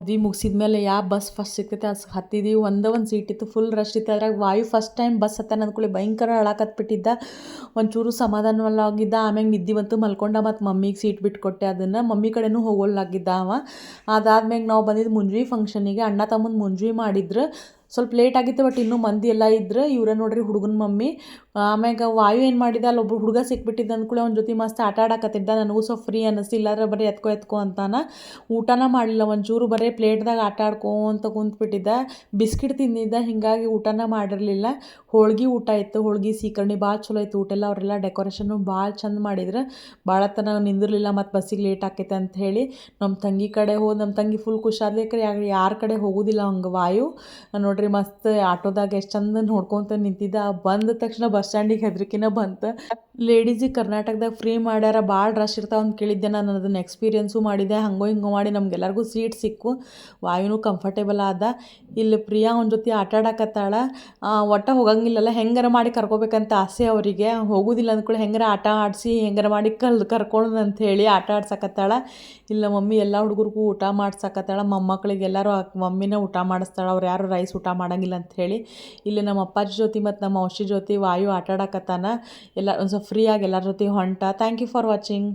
ಮದ್ವೆ ಮುಗಿಸಿದ್ಮೇಲೆ ಯಾವ bus first ಸಿಗ್ತೈತೆ ಅದು ಹತ್ತಿದ್ದೀವಿ ಒಂದೇ ಒಂದು ಸೀಟ್ ಇತ್ತು ಫುಲ್ ರಶ್ ಇತ್ತು. ಅದ್ರಾಗ ವಾಯು ಫಸ್ಟ್ ಟೈಮ್ ಬಸ್ ಹತ್ತಾನ ಅಂದ್ಕೊಳ್ಳಿ ಭಯಂಕರ ಅಳಕತ್ಬಿಟ್ಟಿದ್ದ. ಒಂಚೂರು ಸಮಾಧಾನವಲ್ಲಾಗಿದ್ದ. ಆಮ್ಯಾಗ ನಿದ್ದೆ ಬಂತು, ಮಲ್ಕೊಂಡ ಮತ್ತು ಮಮ್ಮಿಗೆ ಸೀಟ್ ಬಿಟ್ಟು ಕೊಟ್ಟೆ ಅದನ್ನು. ಮಮ್ಮಿ ಕಡೆನೂ ಹೋಗೋಲ್ಲಾಗಿದ್ದ ಅವ. ಅದಾದ್ಮ್ಯಾಗ ನಾವು ಬಂದಿದ್ದು ಮುಂಜಿ ಫಂಕ್ಷನಿಗೆ ಅಣ್ಣ ತಮ್ಮನ ಮುಂಜಿ ಮಾಡಿದ್ರು. ಸ್ವಲ್ಪ ಲೇಟ್ ಆಗಿತ್ತು ಬಟ್ ಇನ್ನೂ ಮಂದಿ ಎಲ್ಲ ಇದ್ರೆ ಇವರೇ ನೋಡ್ರಿ ಹುಡುಗನ ಮಮ್ಮಿ. ಆಮ್ಯಾಗ ವಾಯು ಏನು ಮಾಡಿದ ಅಲ್ಲೊಬ್ಬ ಹುಡುಗ ಸಿಕ್ಬಿಟ್ಟಿದ್ದ ಅಂದ್ಕೂಳೆ ಅವ್ನ ಜೊತೆ ಮಸ್ತ್ ಆಟ ಆಡಕತ್ತಿದ್ದ. ನನಗೂ ಸ್ವಲ್ಪ ಫ್ರೀ ಅನ್ನಿಸ್ತಿಲ್ಲ ಆದ್ರೆ ಬರೀ ಎತ್ಕೊ ಎತ್ಕೊ ಅಂತಾನ. ಊಟನ ಮಾಡಲಿಲ್ಲ, ಒಂಚೂರು ಬರೀ ಪ್ಲೇಟ್ದಾಗ ಆಟ ಆಡ್ಕೊಂತ ಕುಂತ್ಬಿಟ್ಟಿದ್ದ. ಬಿಸ್ಕಿಟ್ ತಿಂದಿದ್ದ, ಹೀಗಾಗಿ ಊಟನ ಮಾಡಿರಲಿಲ್ಲ. ಹೋಳ್ಗೆ ಊಟ ಇತ್ತು, ಹೋಳ್ಗೆ ಸೀಕರ್ಣಿ ಭಾಳ ಚಲೋ ಇತ್ತು ಊಟ ಎಲ್ಲ ಅವರೆಲ್ಲ ಡೆಕೋರೇಷನ್ನು ಭಾಳ ಚಂದ ಮಾಡಿದ್ರು. ಭಾಳ ತನಕ ನಿಂದಿರಲಿಲ್ಲ ಮತ್ತು ಬಸ್ಸಿಗೆ ಲೇಟ್ ಆಕೈತೆ ಅಂತ ಹೇಳಿ. ನಮ್ಮ ತಂಗಿ ಕಡೆ ಹೋದ್ ನಮ್ಮ ತಂಗಿ ಫುಲ್ ಖುಷಿ ಆದ್ಲಿಕ್ಕೆ ಯಾರ ಕಡೆ ಹೋಗೋದಿಲ್ಲ ಹಂಗೆ ವಾಯು. ನೋಡ್ರಿ ಮಸ್ತ್ ಆಟೋದಾಗ ಎಷ್ಟು ಚಂದ ನೋಡ್ಕೊಂತ ನಿಂತಿದ್ದ. ಬಂದ ತಕ್ಷಣ ಬಸ್ ಸ್ಟ್ಯಾಂಡಿಗೆ ಹೆದ್ರಿಕಿನ ಬಂತು. ಲೇಡೀಸಿಗೆ ಕರ್ನಾಟಕದಾಗ ಫ್ರೀ ಮಾಡ್ಯಾರ, ಭಾಳ ರಶ್ ಇರ್ತಾವ ಅಂತ ಕೇಳಿದ್ದೆ ನಾನು, ಅದನ್ನು ಎಕ್ಸ್ಪೀರಿಯನ್ಸು ಮಾಡಿದೆ, ಹಂಗೋ ಹಿಂಗೋ ಮಾಡಿ ನಮಗೆಲ್ಲರಿಗೂ ಸೀಟ್ ಸಿಕ್ಕು. ವಾಯುನು ಕಂಫರ್ಟೇಬಲ್ ಆದ. ಇಲ್ಲಿ ಪ್ರಿಯಾ ಅವನ ಜೊತೆ ಆಟ ಆಡಕತ್ತಾಳ. ಒಟ್ಟು ಹೋಗಂಗಿಲ್ಲಲ್ಲ, ಹೆಂಗಾರ ಮಾಡಿ ಕರ್ಕೋಬೇಕಂತ ಆಸೆ ಅವರಿಗೆ. ಹೋಗುದಿಲ್ಲ ಅಂದ್ಕೊಳ್ಳಿ ಹೆಂಗಾರ ಆಟ ಆಡಿಸಿ, ಹೆಂಗಾರ ಮಾಡಿ ಕಲ್ ಕರ್ಕೊಳ್ಳೋಣ ಅಂತ ಹೇಳಿ ಆಟ ಆಡ್ಸಕತ್ತಾಳ. ಇಲ್ಲ ಮಮ್ಮಿ ಎಲ್ಲ ಹುಡುಗರಿಗೂ ಊಟ ಮಾಡ್ಸಕತ್ತಾಳ. ಮೊಮ್ಮಕ್ಕಳಿಗೆ ಎಲ್ಲರೂ ಮಮ್ಮಿನ ಊಟ ಮಾಡಿಸ್ತಾಳ. ಅವ್ರು ಯಾರು ರೈಸ್ ಊಟ ಮಾಡಂಗಿಲ್ಲ ಅಂತ ಹೇಳಿ, ಇಲ್ಲಿ ನಮ್ಮ ಅಪ್ಪಾಜಿ ಜೊತೆ ಮತ್ತು ನಮ್ಮ ಔಷಧಿ ಜೊತೆ ವಾಯು ಆಟ ಆಡಕತ್ತಾನ ಎಲ್ಲ ಒಂದು ಸ್ವಲ್ಪ ಫ್ರೀಯಾಗಿ ಎಲ್ಲರ ಜೊತೆ ಹೊಂಟ. Thank you for watching